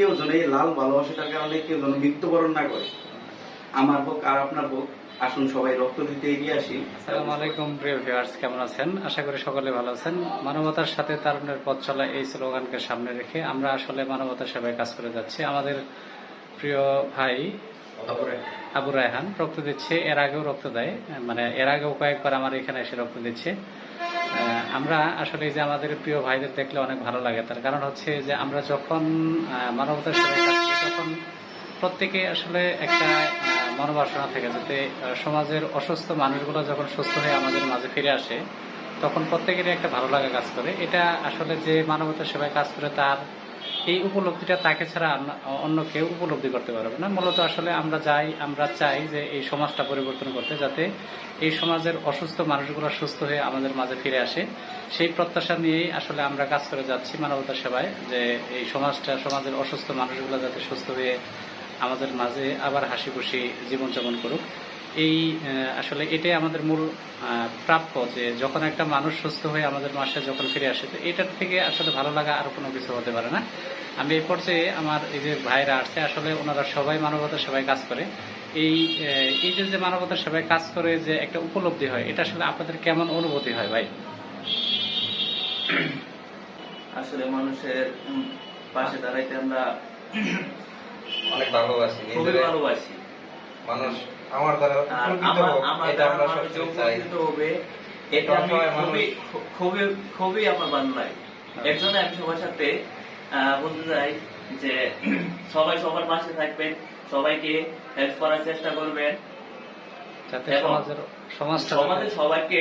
কেউ যেন এই লাল ভালোবাসাটার কারণে কেউ যেন মৃত্যুবরণ না করে। আমার হোক আর আপনার হোক আসুন সবাই রক্ত দিতে এগিয়ে আসি। আসসালামু আলাইকুম প্রিয় ভিউয়ার্স কেমন আছেন? আশা করি সকলে ভালো আছেন। মানবতার সাথে তারুণ্যের পথ চলা এই স্লোগানকে সামনে রেখে আমরা আসলে মানবতার সেবায় কাজ করে যাচ্ছি। আমাদের প্রিয় ভাই আবু রায়হান রক্ত দিচ্ছে এর আগেও রক্ত দেয়। মানে এর আগেও কয়েকবার আমার এখানে এসে রক্ত দিচ্ছে। আমরা আসলে যে আমাদের প্রিয় ভাইদের দেখলে অনেক ভালো লাগে। তার কারণ হচ্ছে যে আমরা যখন মানবতার সেবায় তখন প্রত্যেকে আসলে একটা মনোবাসনা থাকে যাতে সমাজের অসুস্থ মানুষগুলো যখন সুস্থ হয়ে আমাদের মাঝে ফিরে আসে, তখন প্রত্যেকেরই একটা ভালো লাগা কাজ করে। এটা আসলে যে মানবতার সেবায় কাজ করে, তার এই উপলব্ধিটা তাকে ছাড়া অন্য- কেউ উপলব্ধি করতে পারবে না। মূলত আসলে আমরা যাই, আমরা চাই যে এই সমাজটা পরিবর্তন করতে, যাতে এই সমাজের অসুস্থ মানুষগুলো সুস্থ হয়ে আমাদের মাঝে ফিরে আসে। সেই প্রত্যাশা নিয়েই আসলে আমরা কাজ করে যাচ্ছি মানবতার সেবায়, যে এই সমাজটা, সমাজের অসুস্থ মানুষগুলো যাতে সুস্থ হয়ে আমাদের মাঝে আবার হাসি খুশি জীবনযাপন করুক। এই আসলে এটাই আমাদের মূল প্রাপ্য যে যখন একটা মানুষ সুস্থ হয়ে আমাদের মাসে যখন ফিরে আসে তো এটার থেকে আসলে ভালো লাগা আর কোনো কিছু হতে পারে না। আমি এই পর্যায়ে আমার এই যে ভাইরা আসছে আসলে ওনারা সবাই মানবতার সেবায় কাজ করে। এই এই যে যে মানবতার সেবায় কাজ করে যে একটা উপলব্ধি হয় এটা আসলে আপনাদের কেমন অনুভূতি হয় ভাই? আসলে মানুষের পাশে দাঁড়াইতে আমরা অনেক ভালোবাসি খুবই ভালোবাসি। মানুষ আমার দ্বারা উপকৃত হোক, এটা আমরা মানুষ যে সবসময় চাই। এটা খুবই খুবই খুবই আমার ভালো লাগে এর জন্য আমি সবার সাথে বলতে চাই যে সবাই সবার পাশে থাকবেন সবাইকে হেল্প করার চেষ্টা করবেন। সমাজের সবাইকে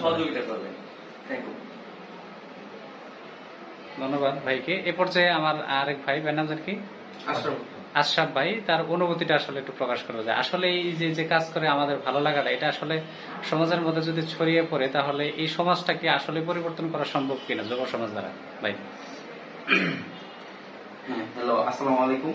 সহযোগিতা করবেন। থ্যাংক ইউ ধন্যবাদ ভাইকে। এ পর্যায়ে আমার আরেক ভাই ভাই নাম জানি কি আশরাফ আশরাফ ভাই, তার অনুভূতিটা আসলে একটু প্রকাশ করবে যে আসলে এই যে যে কাজ করে আমাদের ভালো লাগাটা, এটা আসলে সমাজের মধ্যে যদি ছড়িয়ে পড়ে, তাহলে এই সমাজটাকে আসলে পরিবর্তন করা সম্ভব কিনা, যুব সমাজ দ্বারা? ভাই। হ্যাঁ হ্যালো, আসসালামু আলাইকুম।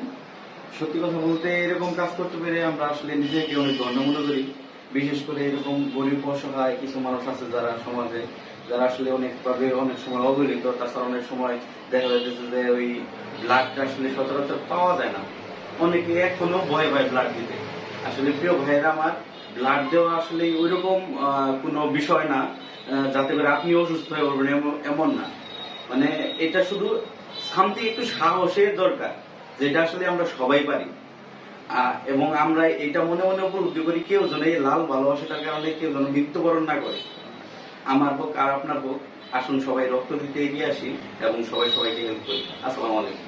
সত্যি কথা বলতে এরকম কাজ করতে পেরে আমরা আসলে নিজেকে অনেক ধন্য মনে করি। বিশেষ করে এরকম গরিব অসহায় কিছু মানুষ আছে যারা সমাজে, যারা আসলে অনেকভাবে অনেক সময় অবহেলিত। তাছাড়া অনেক সময় দেখা যাচ্ছে যে ওই ব্লাডটা আসলে সচরাচর পাওয়া যায় না। অনেকে এখনও ভয় পায় ব্লাড দিতে। আসলে প্রিয় ভাইয়েরা আমার ব্লাড দেওয়া আসলে ওইরকম আহ, কোনো বিষয় না যাতে করে আপনি অসুস্থ হয়ে পড়বেন এমন- না। মানে এটা শুধু সামথিং একটু সাহসের দরকার যেটা আসলে আমরা সবাই পারি। এবং আমরা এটা মনে মনে উপলব্ধি করি কেউ যেন এই লাল ভালোবাসাটার কারণে কেউ যেন মৃত্যুবরণ না করে। আমার হোক আর আপনার হোক আসুন সবাই রক্ত দিতে এগিয়ে আসি এবং সবাই সবাইকে হেল্প করি। আসসালামু আলাইকুম।